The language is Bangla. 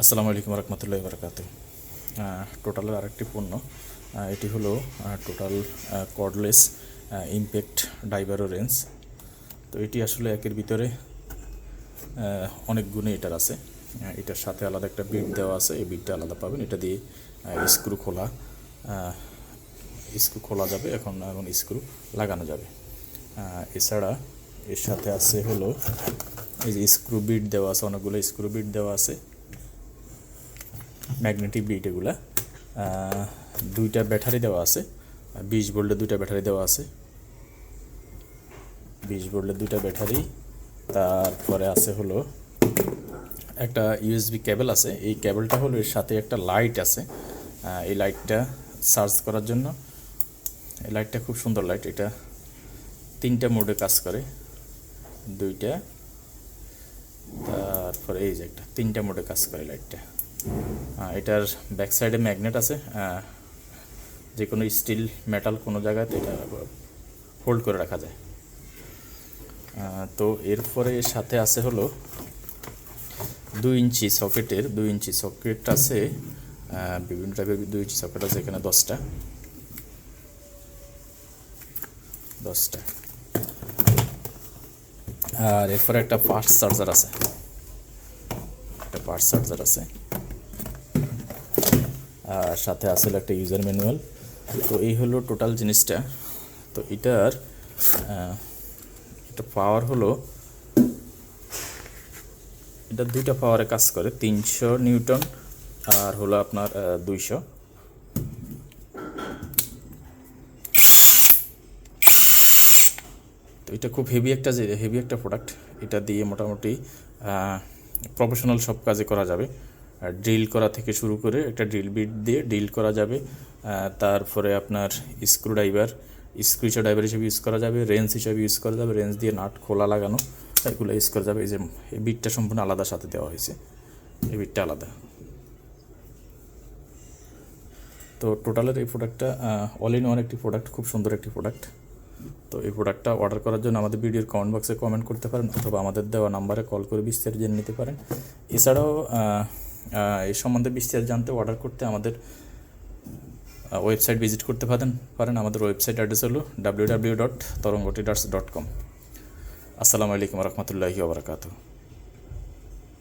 আসসালামু আলাইকুম রহমতুল্লাহ বরকাত টোটালের আরেকটি পণ্য এটি হলো টোটাল কর্ডলেস ইমপ্যাক্ট ডাইভারো রেঞ্জ তো এটি আসলে একের ভিতরে অনেক গুণে এটার আছে। এটার সাথে আলাদা একটা বিট দেওয়া আছে, এই বিটটা আলাদা পাবেন। এটা দিয়ে স্ক্রু খোলা স্ক্রু খোলা যাবে এখন এখন স্ক্রু লাগানো যাবে। এছাড়া এর সাথে আছে হলো, এই যে স্ক্রু বিট দেওয়া আছে, অনেকগুলো স্ক্রু বিট দেওয়া আছে। ম্যাগনেটিক বিট এগুলা। দুইটা ব্যাটারি দেওয়া আছে বিশ ভোল্টের দুইটা ব্যাটারি দেওয়া আছে। বিশ ভোল্টের দুইটা ব্যাটারি, তারপরে আছে হলো একটা ইউএসবি কেবল আছে। এই কেবলটা হলো এর সাথে একটা লাইট আছে। এই লাইটটা চার্জ করার জন্য, এই লাইটটা খুব সুন্দর লাইট, এটা তিনটা মোডে কাজ করে, দুইটা, তারপরে এই যে একটা, তিনটা মোডে কাজ করে লাইটটা। এটার ব্যাক সাইডে ম্যাগনেট আছে যে কোনো স্টিল মেটাল কোনো জায়গাতে এটা হোল্ড করে রাখা যায়। তো এরপরে সাথে আছে হলো দুই ইঞ্চি সকেটের, দুই ইঞ্চি সকেট আছে বিভিন্ন টাইপের দুই ইঞ্চি সকেট আছে, এখানে দশটা। দশটা। আর এরপরে একটা ফাস্ট চার্জার আছে। একটা ফাস্ট চার্জার আছে। আর সাথে আসলে একটা ইউজার ম্যানুয়াল তো এই হলো টোটাল জিনিসটা। তো এটার এটা পাওয়ার হলো, এটা দুইটা পাওয়ারে কাজ করে, তিনশো নিউটন আর হলো আপনার দুইশো। তো এটা খুব হেভি একটা হেভি একটা প্রোডাক্ট এটা দিয়ে মোটামুটি প্রফেশনাল সব কাজে করা যাবে। ড্রিল করা থেকে শুরু করে একটা ড্রিল বিট দিয়ে ড্রিল করা যাবে। তারপরে আপনার স্ক্রু ড্রাইভার স্ক্রুচা ড্রাইভার হিসেবে ইউজ করা যাবে রেঞ্জ হিসেবে ইউজ করা যাবে রেঞ্জ দিয়ে নাট খোলা লাগানো, এগুলো ইউজ করা যাবে। এই যে, এই বিটটা সম্পূর্ণ আলাদা সাথে দেওয়া হয়েছে। এই বিটটা আলাদা। তো টোটালের এই প্রোডাক্টটা অল ইন ওয়ান একটি প্রোডাক্ট খুব সুন্দর একটি প্রোডাক্ট তো এই প্রোডাক্টটা অর্ডার করার জন্য আমাদের ভিডিওর কমেন্ট বক্সে কমেন্ট করতে পারেন, অথবা আমাদের দেওয়া নাম্বারে কল করে বিস্তারিত জেনে নিতে পারেন। এছাড়াও এই সম্বন্ধে বিস্তারিত জানতে অর্ডার করতে আমাদের ওয়েবসাইট ভিজিট করতে পারেন পারেন। আমাদের ওয়েবসাইট অ্যাড্রেস হলো W W dot Tarongo dot com আসসালামু আলাইকুম রহমতুল্লাহি